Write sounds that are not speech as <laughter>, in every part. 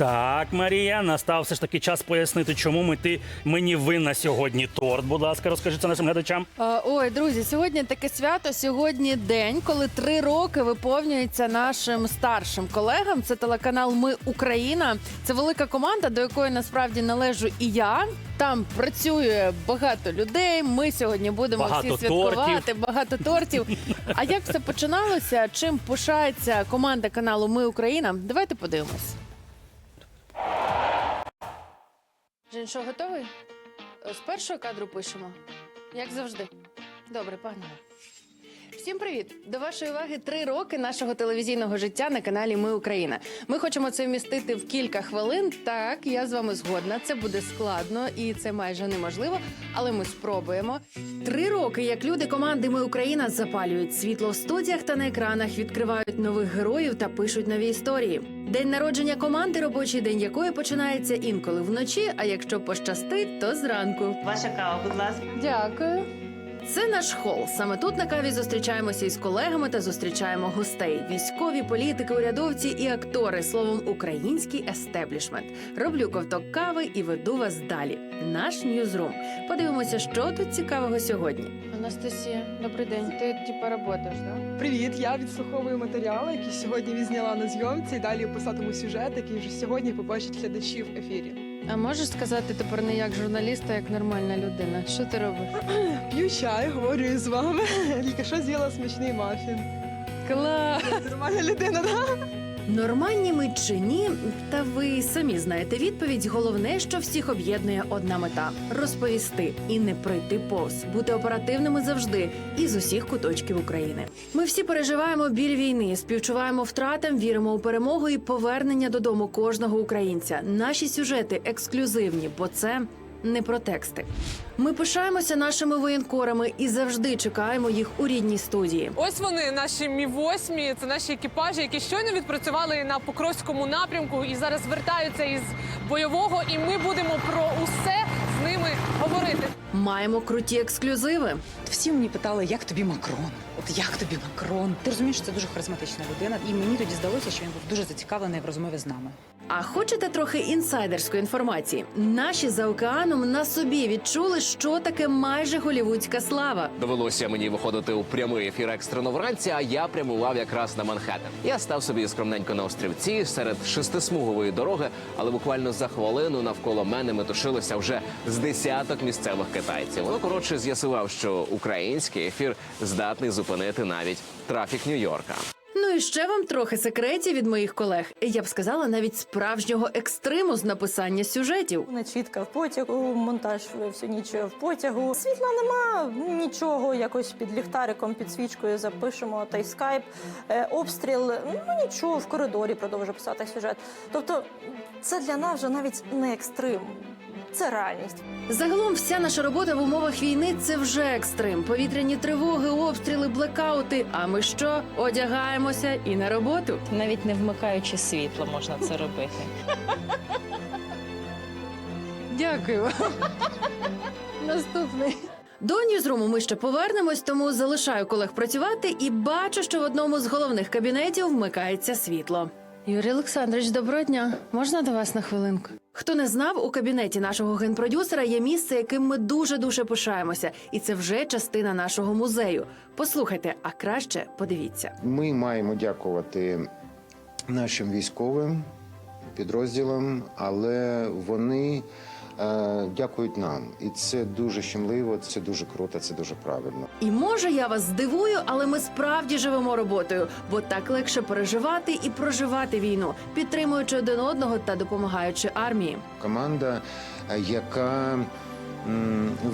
Так, Марія, настав все ж таки час пояснити, чому ми ти мені винна сьогодні торт. Будь ласка, розкажи це нашим глядачам. А, Ой, друзі, сьогодні таке свято. Сьогодні день, коли три роки виповнюється нашим старшим колегам. Це телеканал Ми Україна. Це велика команда, до якої насправді належу і я. Там працює багато людей. Ми сьогодні будемо Багато всі святкувати. тортів. Багато тортів. А як все починалося? Чим пишається команда каналу Ми Україна? Давайте подивимось. Жень, що готовий? З першого кадру пишемо. Як завжди. Добре, погнали. Всім привіт! До вашої уваги три роки нашого телевізійного життя на каналі Ми Україна. Ми хочемо це вмістити в кілька хвилин. Так, я з вами згодна. Це буде складно і це майже неможливо, але ми спробуємо. Три роки, як люди команди Ми Україна запалюють світло в студіях та на екранах, відкривають нових героїв та пишуть нові історії. День народження команди, робочий день якої починається інколи вночі. А якщо пощастить, то зранку. Ваша кава, будь ласка. Дякую. Це наш хол. Саме тут на каві зустрічаємося із колегами та зустрічаємо гостей: військові, політики, урядовці і актори. Словом, український естеблішмент. Роблю ковток кави і веду вас далі. Наш ньюзрум. Подивимося, що тут цікавого сьогодні. Анастасія, добрий день. Ти типа працюєш, так? Привіт, я відслуховую матеріали, які сьогодні відзняла на зйомці. і Далі писатиму сюжет, який вже сьогодні побачить глядачі в ефірі. А можеш сказати тепер не як журналіст, а як нормальна людина? Що ти робиш? <clears throat> П'ю чай, говорю з вами. <laughs> Тільки що з'їла смачний мафін. Клас! Нормальна людина, да? Нормальні ми чи ні, та ви самі знаєте відповідь. Головне, що всіх об'єднує одна мета розповісти і не пройти повз, бути оперативними завжди і з усіх куточків України. Ми всі переживаємо біль війни, співчуваємо втратам, віримо у перемогу і повернення додому кожного українця. Наші сюжети ексклюзивні, бо це. Не про тексти. Ми пишаємося нашими воєнкорами і завжди чекаємо їх у рідній студії. Ось вони, наші мі 8 це наші екіпажі, які щойно відпрацювали на Покровському напрямку і зараз вертаються із бойового. І ми будемо про усе з ними говорити. Маємо круті ексклюзиви. Всі мені питали, як тобі Макрон? От як тобі Макрон? Ти розумієш, що це дуже харизматична людина, і мені тоді здалося, що він був дуже зацікавлений в розмові з нами. А хочете трохи інсайдерської інформації? Наші за океаном на собі відчули, що таке майже голівудська слава. Довелося мені виходити у прямий ефір екстрено вранці, а я прямував якраз на Манхеттен. Я став собі скромненько на острівці серед шестисмугової дороги, але буквально за хвилину навколо мене метушилося вже з десяток місцевих китайців. Ну коротше з'ясував, що український ефір здатний зупинити навіть трафік Нью-Йорка. Ну ще вам трохи секретів від моїх колег. Я б сказала, навіть справжнього екстриму з написання сюжетів. Начітка в потягу, монтаж всю ніч в потягу. Світла нема, нічого, якось під ліхтариком, під свічкою запишемо та й скайп. Е, обстріл, ну нічого, в коридорі продовжу писати сюжет. Тобто, це для нас вже навіть не екстрим, це реальність. Загалом, вся наша робота в умовах війни це вже екстрим. Повітряні тривоги, обстріли, блекаути. А ми що? Одягаємося і на роботу. Навіть не вмикаючи світло, можна це робити. Дякую. <laughs> Наступний. До ньюзруму ми ще повернемось, тому залишаю колег працювати і бачу, що в одному з головних кабінетів вмикається світло. Юрій Олександрович, доброго дня. Можна до вас на хвилинку? Хто не знав, у кабінеті нашого генпродюсера є місце, яким ми дуже дуже пишаємося, і це вже частина нашого музею. Послухайте, а краще подивіться. Ми маємо дякувати нашим військовим підрозділам, але вони дякують нам. І це дуже щемливо, це дуже круто, це дуже правильно. І може я вас здивую, але ми справді живемо роботою, бо так легше переживати і проживати війну, підтримуючи один одного та допомагаючи армії. Команда, е, яка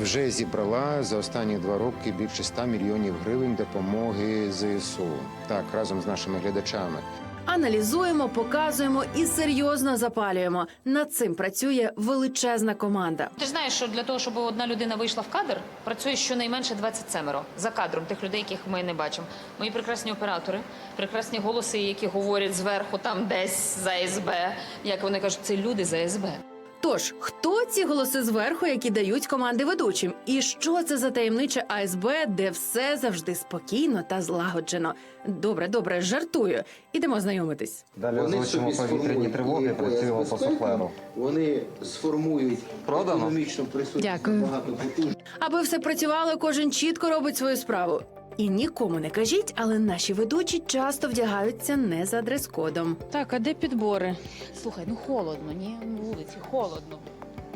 вже зібрала за останні два роки більше 100 мільйонів гривень допомоги ЗСУ. Так, разом з нашими глядачами. Аналізуємо, показуємо і серйозно запалюємо. Над цим працює величезна команда. Ти ж знаєш, що для того, щоб одна людина вийшла в кадр, працює щонайменше 27 за кадром тих людей, яких ми не бачимо. Мої прекрасні оператори, прекрасні голоси, які говорять зверху, там десь за СБ. Як вони кажуть, це люди за СБ. Тож, хто ці голоси зверху, які дають команди ведучим? І що це за таємниче АСБ, де все завжди спокійно та злагоджено? Добре, добре, жартую. Ідемо знайомитись. Далі озвучимо повітряні тривоги, працюємо по суфлеру. Вони сформують Продано? економічно присутність Дякую. багатопотужних Аби все працювало, кожен чітко робить свою справу. І нікому не кажіть, але наші ведучі часто вдягаються не за дрес-кодом. Так, а де підбори? Слухай, ну холодно, ні? На вулиці холодно.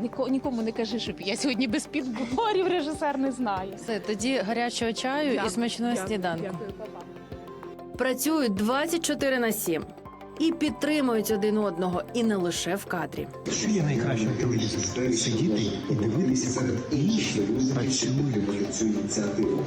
Ніко, нікому не кажи, щоб я сьогодні без підборів режисер не знає. Все, тоді гарячого чаю і смачного сніданку. Дякую. Працюють 24 на 7 і підтримують один одного, і не лише в кадрі. Що є найкраще в телевізорі? Сидіти і дивитися, коли інші працюють. цю ініціативу.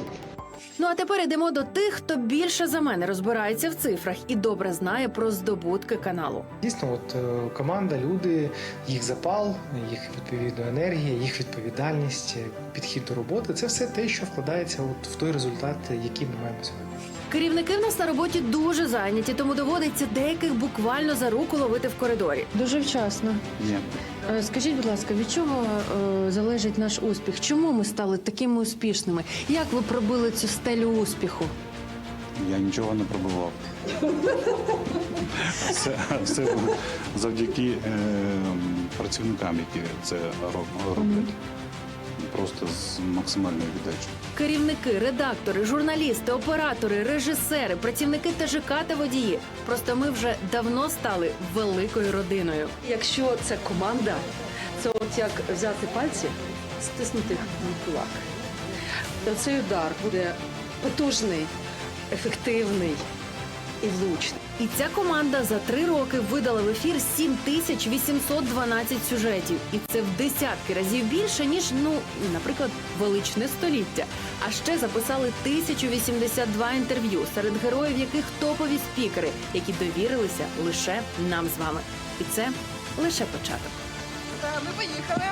Ну а тепер йдемо до тих, хто більше за мене розбирається в цифрах і добре знає про здобутки каналу. Дійсно, от е, команда, люди, їх запал, їх відповідно енергія, їх відповідальність, е, підхід до роботи це все те, що вкладається от в той результат, який ми маємо сьогодні. Керівники в нас на роботі дуже зайняті, тому доводиться деяких буквально за руку ловити в коридорі. Дуже вчасно. Ні. Е, Скажіть, будь ласка, від чого е, залежить наш успіх? Чому ми стали такими успішними? Як ви пробили цю стелю успіху? Я нічого не пробував. Все, все завдяки е, працівникам, які це роб- роблять. Просто з максимальною віддачею. Керівники, редактори, журналісти, оператори, режисери, працівники ТЖК та водії. Просто ми вже давно стали великою родиною. Якщо це команда, це от як взяти пальці, стиснути їх кулак. Оцей удар буде потужний, ефективний і влучний. І ця команда за три роки видала в ефір 7812 сюжетів. І це в десятки разів більше, ніж, ну, наприклад, величне століття. А ще записали 1082 інтерв'ю, серед героїв яких топові спікери, які довірилися лише нам з вами. І це лише початок. Ми поїхали.